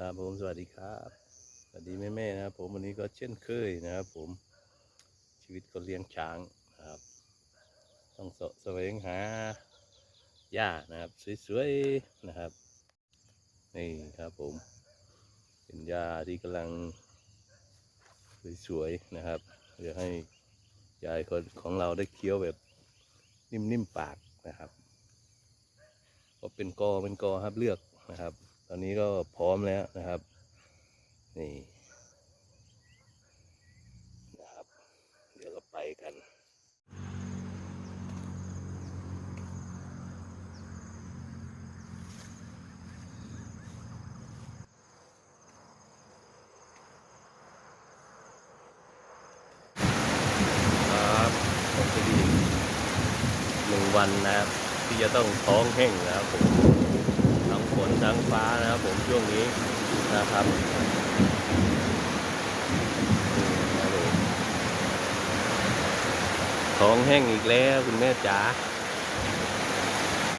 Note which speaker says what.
Speaker 1: ครับผมสวัสดีครับสวัสดีแม่แม่ๆนะครับผมวันนี้ก็เช่นเคยนะครับผมชีวิตคนเลี้ยงช้างนะครับ ต้องสะแสวงหาหญ้านะครับ สวยๆนะครับนี่ครับผม เป็นหญ้าที่กำลังสวยๆนะครับเพื่อให้ยายคนของเราได้เคี้ยวแบบนิ่มๆปากนะครับก็เป็นกอเป็นกอครับเลือกนะครับ ตอนนี้ก็พร้อมแล้วนะครับ นี่นะครับ เดี๋ยวเราไปกันครับผมจะดีหนึ่งวันนะครับที่จะต้องท้องแห้งนะครับผมางฟ้านะครับผมช่วงนี้นะครับท้องแห้งอีกแล้วคุณแม่จ๋า